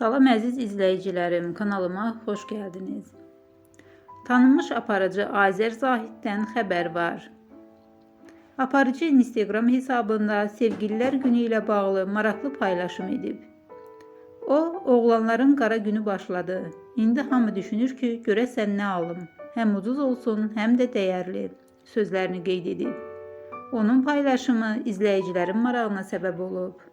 Salam əziz izləyicilərim, kanalıma xoş gəldiniz. Tanınmış aparıcı Azər Zahiddən xəbər var. Aparıcı Instagram hesabında sevgililər günü ilə bağlı maraqlı paylaşım edib. O, oğlanların qara günü başladı. İndi hamı düşünür ki, görəsən nə alım? Həm ucuz olsun, həm də dəyərli sözlərini qeyd edib. Onun paylaşımı izləyicilərin marağına səbəb olub.